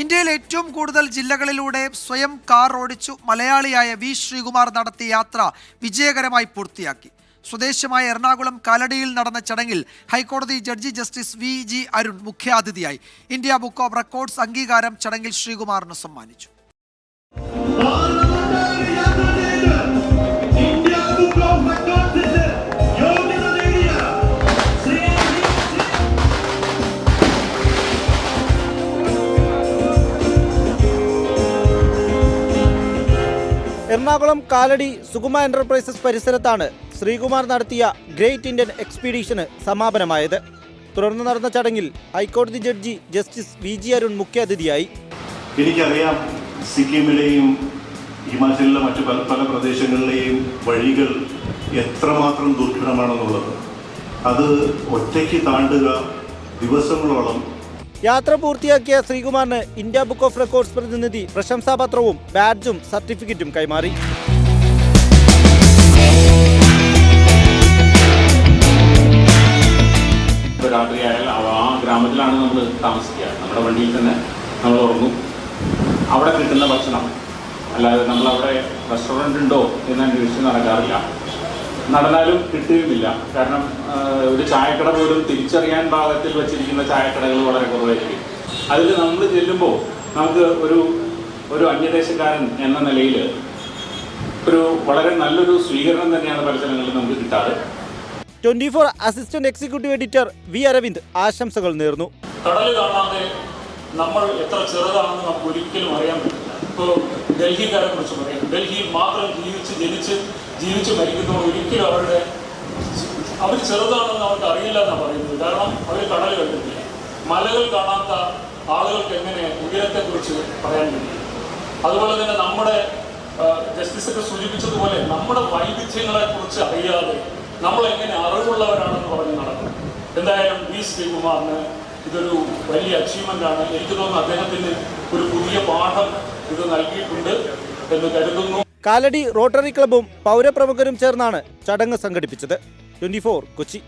ഇന്ത്യയിൽ ഏറ്റവും കൂടുതൽ ജില്ലകളിലൂടെ സ്വയം കാർ ഓടിച്ചു മലയാളിയായ വി ശ്രീകുമാർ നടത്തിയ യാത്ര വിജയകരമായി പൂർത്തിയാക്കി. സ്വദേശമായ എറണാകുളം കാലടിയിൽ നടന്ന ചടങ്ങിൽ ഹൈക്കോടതി judge justice V G Arun മുഖ്യാതിഥിയായി. ഇന്ത്യ ബുക്ക് ഓഫ് റെക്കോർഡ്സ് അംഗീകാരം ചടങ്ങിൽ ശ്രീകുമാറിന് സമ്മാനിച്ചു. എറണാകുളം കാലടി സുകുമ എന്റർപ്രൈസസ് പരിസരത്താണ് ശ്രീകുമാർ നടത്തിയ ഗ്രേറ്റ് ഇന്ത്യൻ എക്സ്പീഡിഷന് സമാപനമായത്. തുടർന്ന് നടന്ന ചടങ്ങിൽ ഹൈക്കോടതി judge justice V G Arun മുഖ്യാതിഥിയായി. എനിക്കറിയാം സിക്കിമിലെയും ഹിമാചലിലെ മറ്റു പല പല പ്രദേശങ്ങളിലെയും വഴികൾ എത്രമാത്രം ദുർഘടമാണെന്നുള്ളത്. അത് ഒറ്റയ്ക്ക് താണ്ടുക ദിവസങ്ങളോളം യാത്ര പൂർത്തിയാക്കിയ ശ്രീകുമാറിന് ഇന്ത്യ ബുക്ക് ഓഫ് റെക്കോർഡ്സ് പ്രതിനിധി പ്രശംസാപത്രവും ബാഡ്ജും സർട്ടിഫിക്കറ്റും കൈമാറി. ആ ഗ്രാമത്തിലാണ് നമ്മൾ താമസിക്കുക. നമ്മുടെ വണ്ടിയിൽ തന്നെ നമ്മൾ ഉറങ്ങും. അവിടെ കിട്ടുന്ന ഭക്ഷണം അല്ലാതെ നമ്മളവിടെ റെസ്റ്റോറന്റ് ഉണ്ടോ എന്ന് അന്വേഷിച്ച് നടക്കാറില്ല. നടന്നാലും കിട്ടുകയുമില്ല കാരണം ഒരു ചായക്കട പോലും തിരിച്ചറിയാൻ ഭാഗത്തിൽ വെച്ചിരിക്കുന്ന ചായക്കടകൾ വളരെ കുറവായിരിക്കും. അതിൽ നമ്മൾ ചെല്ലുമ്പോൾ നമുക്ക് ഒരു ഒരു അന്യദേശക്കാരൻ എന്ന നിലയിൽ ഒരു വളരെ നല്ലൊരു സ്വീകരണം തന്നെയാണ് പല സ്ഥലങ്ങളിലും നമുക്ക് കിട്ടാറ്. Twenty four assistant executive editor V Aravind ആശംസകൾ നേർന്നു. കടൽ കാണാതെ നമ്മൾ എത്ര ചെറുതാണെന്ന് നമുക്ക് ഒരിക്കലും അറിയാൻ പറ്റില്ല. ഇപ്പോൾ ഡൽഹിക്കാരെ കുറിച്ച് പറയാം. ഡൽഹി മാത്രം ജീവിച്ച് ജനിച്ച് ജീവിച്ച് മരിക്കുന്നവർ ഒരിക്കലും അവരുടെ അവർ ചെറുതാണെന്ന് അവർക്ക് അറിയില്ല എന്നാണ് പറയുന്നത്. കാരണം അവർ കടൽ കണ്ടിട്ടില്ല. മലകൾ കാണാത്ത ആളുകൾക്ക് എങ്ങനെ ഉയരത്തെക്കുറിച്ച് പറയാൻ കഴിയും? അതുപോലെ തന്നെ നമ്മുടെ ജസ്റ്റിസ് ഒക്കെ സൂചിപ്പിച്ചതുപോലെ നമ്മുടെ വൈവിധ്യങ്ങളെ കുറിച്ച് അറിയാതെ നമ്മൾ എങ്ങനെ അറിവുള്ളവരാണെന്ന് പറഞ്ഞ് നടക്കും. എന്തായാലും വി. ശ്രീകുമാറിന് ഇതൊരു വലിയ അച്ചീവ്മെന്റ് ആണ്. എനിക്ക് തോന്നുന്നു അദ്ദേഹത്തിന് ഒരു പുതിയ പാഠം ഇത് നൽകിയിട്ടുണ്ട് എന്ന് കരുതുന്നു. കാലടി റോട്ടറി ക്ലബും പൗരപ്രമുഖരും ചേർന്നാണ് ചടങ്ങ് സംഘടിപ്പിച്ചത്. ട്വന്റി കൊച്ചി.